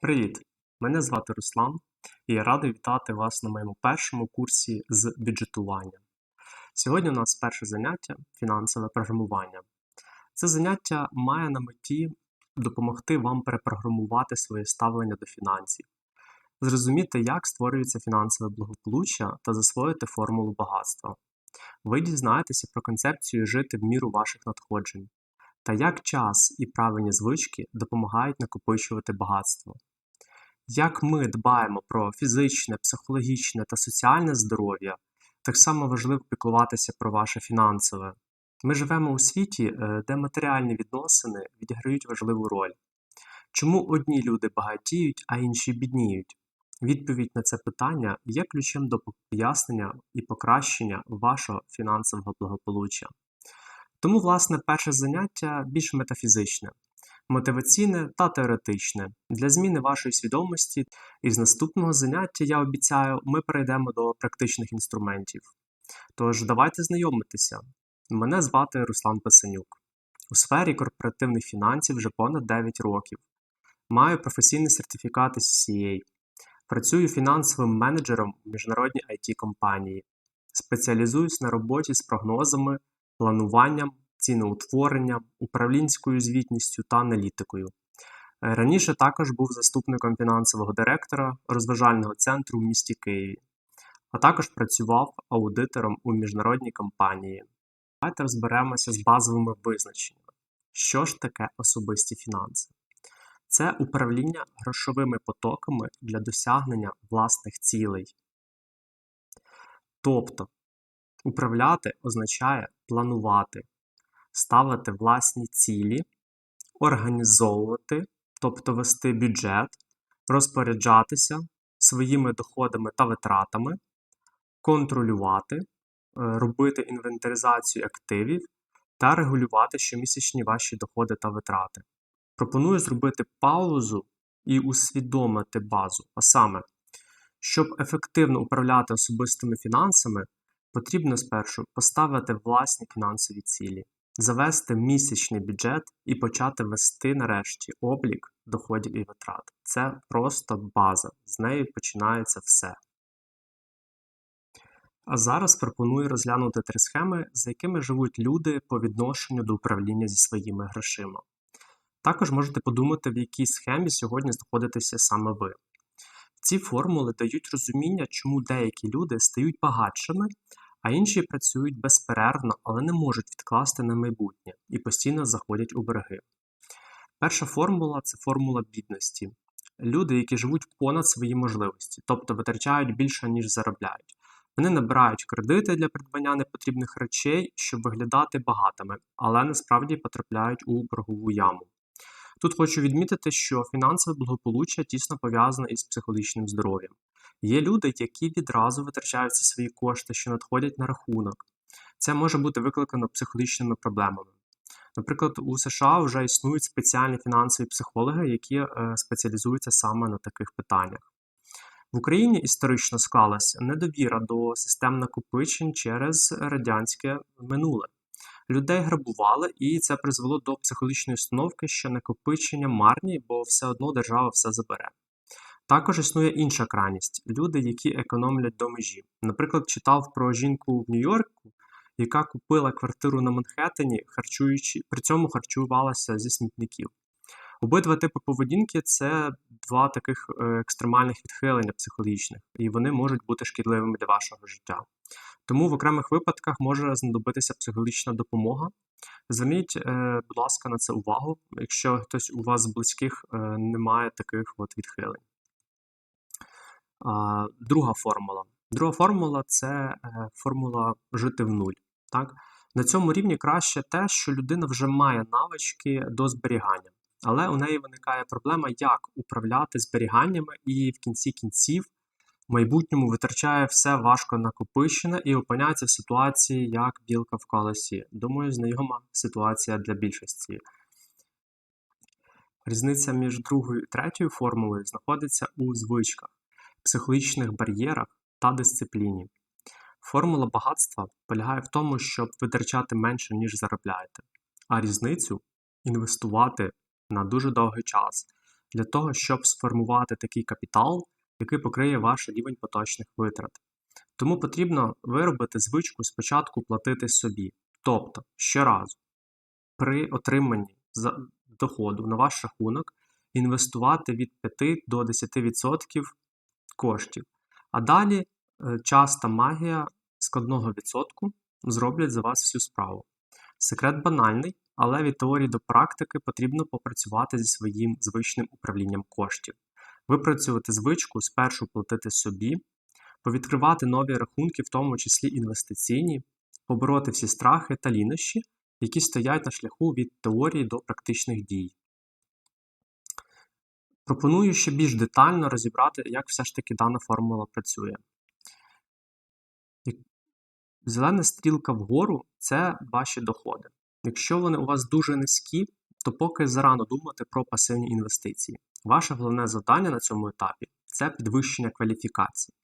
Привіт! Мене звати Руслан, і я радий вітати вас на моєму першому курсі з бюджетування. Сьогодні у нас перше заняття фінансове програмування. Це заняття має на меті допомогти вам перепрограмувати своє ставлення до фінансів, зрозуміти, як створюється фінансове благополуччя та засвоїти формулу багатства. Ви дізнаєтеся про концепцію жити в міру ваших надходжень та як час і правильні звички допомагають накопичувати багатство. Як ми дбаємо про фізичне, психологічне та соціальне здоров'я, так само важливо піклуватися про ваше фінансове. Ми живемо у світі, е, де матеріальні відносини відіграють важливу роль. Чому одні люди багатіють, а інші бідніють? Відповідь на це питання є ключем до пояснення і покращення вашого фінансового благополуччя. Тому, власне, перше заняття більш метафізичне, мотиваційне та теоретичне. Для зміни вашої свідомості і з наступного заняття, я обіцяю, ми перейдемо до практичних інструментів. Тож, давайте знайомитися. Мене звати Руслан Песенюк. У сфері корпоративних фінансів вже понад 9 років. Маю професійний сертифікат із CA. Працюю фінансовим менеджером в міжнародній it компанії. Спеціалізуюсь на роботі з прогнозами, плануванням, ціноутворенням, управлінською звітністю та аналітикою. Е, Раніше також був заступником фінансового директора розважального центру в місті Києві, а також працював аудитором у міжнародній компанії. Давайте розберемося з базовими визначеннями. Що ж таке особисті фінанси? Це управління грошовими потоками для досягнення власних цілей. Тобто, управляти означає планувати, ставити власні цілі, організовувати, тобто вести бюджет, розпоряджатися своїми доходами та витратами, контролювати, е, робити інвентаризацію активів та регулювати щомісячні ваші доходи та витрати. Пропоную зробити паузу і усвідомити базу. А саме, щоб ефективно управляти особистими фінансами, потрібно спершу поставити власні фінансові цілі, завести місячний бюджет і почати вести нарешті облік доходів і витрат. Це просто база, з нею починається все. А зараз пропоную розглянути три схеми, за якими живуть люди по відношенню до управління зі своїми грошима. Також можете подумати, в якій схемі сьогодні знаходитеся саме ви. Ці формули дають розуміння, чому деякі люди стають багатшими, а інші працюють безперервно, але не можуть відкласти на майбутнє і постійно заходять у борги. Перша формула це формула бідності. Люди, які живуть понад свої можливості, тобто витрачають більше, ніж заробляють. Вони набирають кредити для придбання непотрібних речей, щоб виглядати багатими, але насправді потрапляють у боргову яму. Тут хочу відмітити, що фінансове благополуччя тісно пов'язане із психологічним здоров'ям. Є люди, які відразу витрачають ці свої кошти, що надходять на рахунок. Це може бути викликано психологічними проблемами. Наприклад, у США вже існують спеціальні фінансові психологи, які е, спеціалізуються саме на таких питаннях. В Україні історично склалася недовіра до систем накопичень через радянське минуле. Людей грабували, і це призвело до психологічної установки, що накопичення марні, бо все одно держава все забере. Також існує інша крайність люди, які економлять до межі. Наприклад, читав про жінку в Нью-Йорку, яка купила квартиру на Манхеттені, харчуючи, при цьому харчувалася зі смітників. Обидва типи поведінки це два таких е, екстремальних відхилення психологічних, і вони можуть бути шкідливими для вашого життя. Тому в окремих випадках може знадобитися психологічна допомога. Зверніть, е, будь ласка, на це увагу, якщо хтось у вас з близьких е, не має таких от відхилень. Друга формула. Друга формула це формула жити в нуль. Так? На цьому рівні краще те, що людина вже має навички до зберігання. Але у неї виникає проблема, як управляти зберіганнями, і в кінці кінців в майбутньому витрачає все важко накопичене і опиняється в ситуації, як білка в колесі. Думаю, знайома ситуація для більшості. Різниця між другою і третьою формулою знаходиться у звичках, психологічних бар'єрах та дисципліні. Формула багатства полягає в тому, щоб витрачати менше, ніж заробляєте, а різницю інвестувати на дуже довгий час для того, щоб сформувати такий капітал, який покриє ваш рівень поточних витрат. Тому потрібно виробити звичку спочатку платити собі. Тобто, щоразу при отриманні доходу на ваш рахунок інвестувати від 5 до 10% коштів. А далі е, час та магія складного відсотку зроблять за вас всю справу. Секрет банальний, але від теорії до практики потрібно попрацювати зі своїм звичним управлінням коштів, випрацювати звичку спершу платити собі, повідкривати нові рахунки, в тому числі інвестиційні, побороти всі страхи та лінощі, які стоять на шляху від теорії до практичних дій. Пропоную ще більш детально розібрати, як все ж таки дана формула працює. Зелена стрілка вгору це ваші доходи. Якщо вони у вас дуже низькі, то поки зарано думати про пасивні інвестиції. Ваше головне завдання на цьому етапі це підвищення кваліфікації,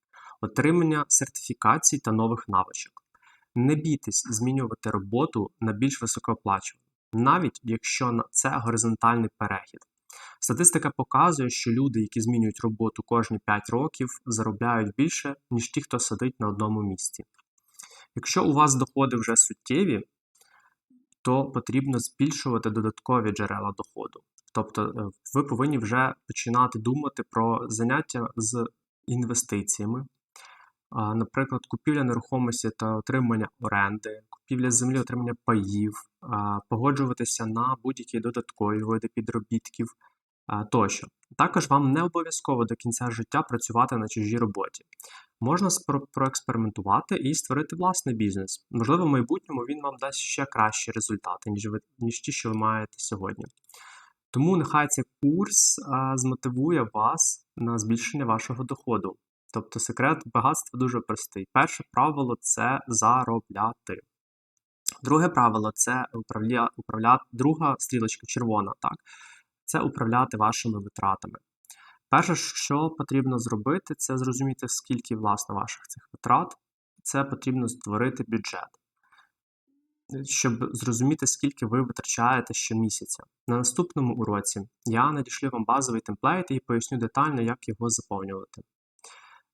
отримання сертифікацій та нових навичок. Не бійтесь змінювати роботу на більш високооплачувану, навіть якщо це горизонтальний перехід. Статистика показує, що люди, які змінюють роботу кожні 5 років, заробляють більше, ніж ті, хто сидить на одному місці. Якщо у вас доходи вже суттєві, то потрібно збільшувати додаткові джерела доходу. Тобто е, ви повинні вже починати думати про заняття з інвестиціями, наприклад, купівля нерухомості та отримання оренди, купівля землі, отримання паїв, погоджуватися на будь-які додаткові види підробітків тощо. Також вам не обов'язково до кінця життя працювати на чужій роботі. Можна проекспериментувати і створити власний бізнес. Можливо, в майбутньому він вам дасть ще кращі результати, ніж ви ніж ті, що ви маєте сьогодні. Тому нехай цей курс а, змотивує вас на збільшення вашого доходу. Тобто секрет багатства дуже простий. Перше правило це заробляти. Друге правило це управля... управляти. Друга стрілочка червона, так. Це управляти вашими витратами. Перше, що потрібно зробити, це зрозуміти, скільки власне ваших цих витрат. Це потрібно створити бюджет, щоб зрозуміти, скільки ви витрачаєте щомісяця. На наступному уроці я надішлю вам базовий темплейт і поясню детально, як його заповнювати.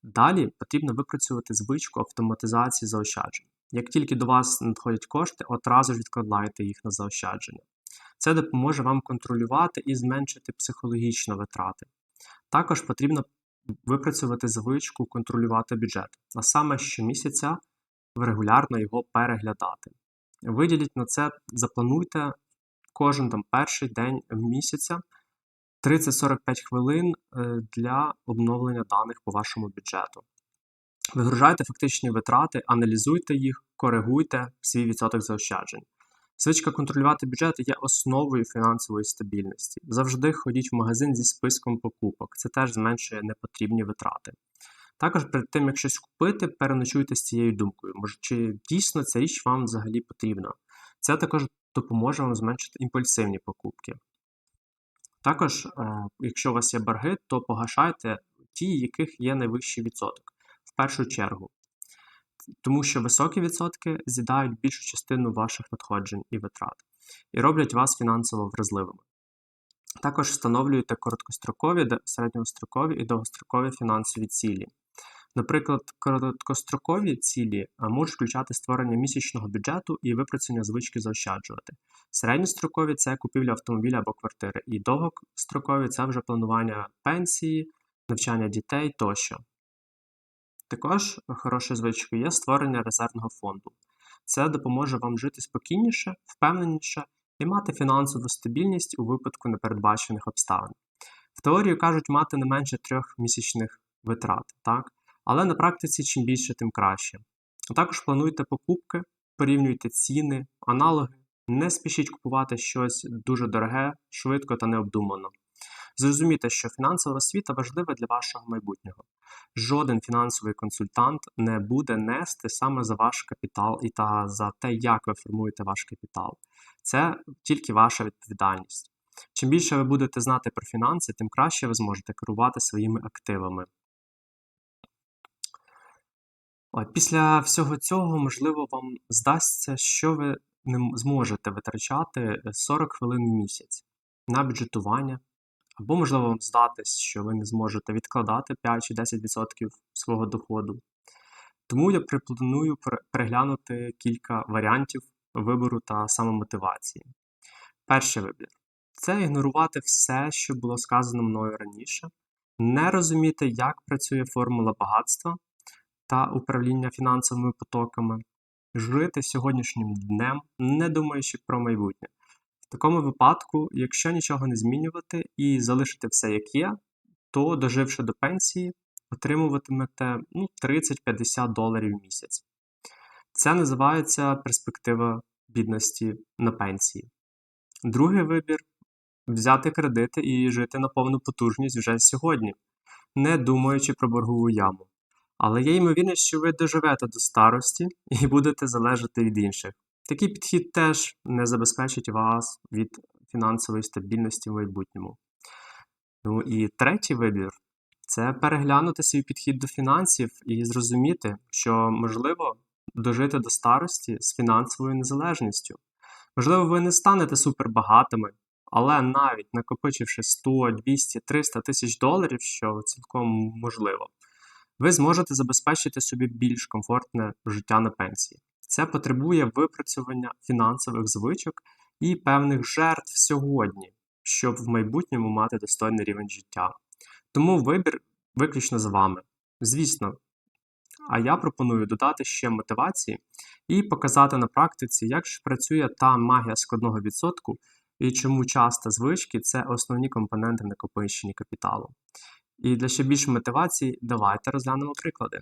Далі потрібно випрацювати звичку автоматизації заощаджень. Як тільки до вас надходять кошти, одразу ж відкладайте їх на заощадження. Це допоможе вам контролювати і зменшити психологічно витрати. Також потрібно випрацювати звичку контролювати бюджет, а саме щомісяця регулярно його переглядати. Виділіть на це, заплануйте кожен там перший день місяця 30-45 хвилин е, для обновлення даних по вашому бюджету. Вигружайте фактичні витрати, аналізуйте їх, коригуйте свій відсоток заощаджень. Звичка контролювати бюджет є основою фінансової стабільності. Завжди ходіть в магазин зі списком покупок. Це теж зменшує непотрібні витрати. Також перед тим, як щось купити, переночуйте з цією думкою. Може, чи дійсно ця річ вам взагалі потрібна? Це також допоможе вам зменшити імпульсивні покупки. Також, е, якщо у вас є борги, то погашайте ті, яких є найвищий відсоток в першу чергу. Тому що високі відсотки з'їдають більшу частину ваших надходжень і витрат і роблять вас фінансово вразливими. Також встановлюйте короткострокові, середньострокові і довгострокові фінансові цілі. Наприклад, короткострокові цілі можуть включати створення місячного бюджету і випрацювання звички заощаджувати. Середньострокові це купівля автомобіля або квартири, і довгострокові це вже планування пенсії, навчання дітей тощо. Також хорошою звичкою є створення резервного фонду. Це допоможе вам жити спокійніше, впевненіше і мати фінансову стабільність у випадку непередбачених обставин. В теорії кажуть мати не менше трьох місячних витрат, так? Але на практиці чим більше, тим краще. Також плануйте покупки, порівнюйте ціни, аналоги, не спішіть купувати щось дуже дороге, швидко та необдумано. Зрозумійте, що фінансова освіта важлива для вашого майбутнього. Жоден фінансовий консультант не буде нести саме за ваш капітал і та за те, як ви формуєте ваш капітал. Це тільки ваша відповідальність. Чим більше ви будете знати про фінанси, тим краще ви зможете керувати своїми активами. От, після всього цього, можливо, вам здасться, що ви не зможете витрачати 40 хвилин в місяць на бюджетування Або, можливо, вам здатись, що ви не зможете відкладати 5 чи 10% свого доходу. Тому я пропоную переглянути кілька варіантів вибору та самомотивації. Перший вибір це ігнорувати все, що було сказано мною раніше, не розуміти, як працює формула багатства та управління фінансовими потоками, жити сьогоднішнім днем, не думаючи про майбутнє. В такому випадку, якщо нічого не змінювати і залишити все як є, то доживши до пенсії, отримуватимете ну, 30-50 доларів в місяць. Це називається перспектива бідності на пенсії. Другий вибір взяти кредити і жити на повну потужність вже сьогодні, не думаючи про боргову яму. Але є ймовірність, що ви доживете до старості і будете залежати від інших. Такий підхід теж не забезпечить вас від фінансової стабільності в майбутньому. Ну і третій вибір це переглянути свій підхід до фінансів і зрозуміти, що можливо дожити до старості з фінансовою незалежністю. Можливо, ви не станете супербагатими, але навіть накопичивши 100, 200, 300 тисяч доларів, що цілком можливо, ви зможете забезпечити собі більш комфортне життя на пенсії. Це потребує випрацювання фінансових звичок і певних жертв сьогодні, щоб в майбутньому мати достойний рівень життя. Тому вибір виключно за вами. Звісно, а я пропоную додати ще мотивації і показати на практиці, як ж працює та магія складного відсотку і чому часто звички це основні компоненти накопичення капіталу. І для ще більше мотивації давайте розглянемо приклади.